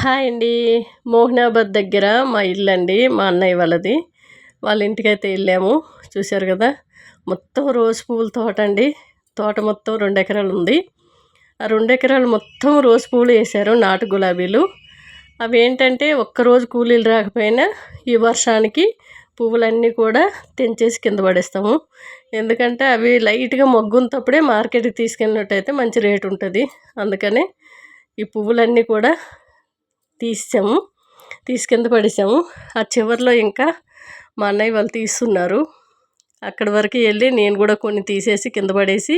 Hi అండి. మోహనాబాద్ దగ్గర మా ఇల్లు అండి మా అన్నయ్య వాళ్ళది. వాళ్ళ ఇంటికైతే వెళ్ళాము. చూశారు కదా? మొత్తం రోజు పువ్వుల తోట అండి. తోట మొత్తం రెండు ఎకరాలు ఉంది. ఆ రెండు ఎకరాలు మొత్తం రోజు పువ్వులు వేశారు నాటు గులాబీలు. అవి ఏంటంటే ఒక్కరోజు కూలీలు రాకపోయినా ఈ వర్షానికి పువ్వులన్నీ కూడా తెంచేసి కింద పడేస్తాము. ఎందుకంటే అవి లైట్గా మొగ్గుంతప్పుడే మార్కెట్కి తీసుకెళ్ళినట్టయితే మంచి రేటు ఉంటుంది. అందుకనే ఈ పువ్వులన్నీ కూడా తీసాము. తీసి కింద పడేసాము. ఆ చివరిలో ఇంకా మా అన్నయ్య వాళ్ళు తీస్తున్నారు. అక్కడి వరకు వెళ్ళి నేను కూడా కొన్ని తీసేసి కింద పడేసి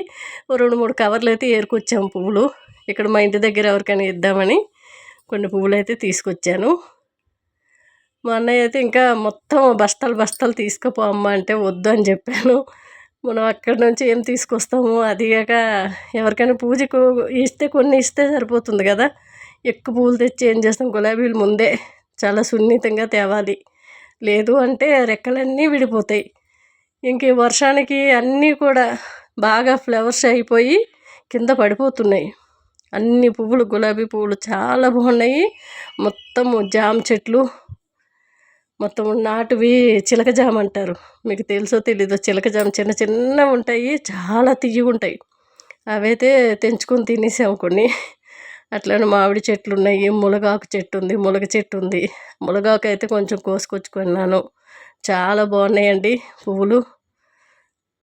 రెండు మూడు కవర్లు అయితే ఏరుకొచ్చాము పువ్వులు. ఇక్కడ మా ఇంటి దగ్గర ఎవరికైనా ఇద్దామని కొన్ని పువ్వులు అయితే తీసుకొచ్చాను. మా అన్నయ్య అయితే ఇంకా మొత్తం బస్తాలు బస్తాలు తీసుకుపో అమ్మ అంటే వద్దు అని చెప్పాను. మనం అక్కడి నుంచి ఏం తీసుకొస్తాము? అదిగాక ఎవరికైనా పూజకు ఇస్తే కొన్ని ఇస్తే సరిపోతుంది కదా. ఎక్కువ పూలు తెచ్చి ఏం చేస్తాం? గులాబీలు ముందే చాలా సున్నితంగా తేవాలి. లేదు అంటే రెక్కలన్నీ విడిపోతాయి. ఇంక వర్షానికి అన్నీ కూడా బాగా ఫ్లవర్స్ అయిపోయి కింద పడిపోతున్నాయి. అన్ని పువ్వులు గులాబీ పువ్వులు చాలా బాగున్నాయి. మొత్తము జామ చెట్లు మొత్తం నాటువి చిలకజామ అంటారు. మీకు తెలుసో తెలీదో చిలకజామ్ చిన్న చిన్న ఉంటాయి చాలా ఉంటాయి అవైతే తెంచుకొని తినేసాము కొన్ని. అట్లనే మామిడి చెట్లు ఉన్నాయి మునగాకు చెట్టు ఉంది మునగ చెట్టు ఉంది. మునగాకు అయితే కొంచెం కోసుకొచ్చుకున్నాను. చాలా బాగున్నాయండి పువ్వులు.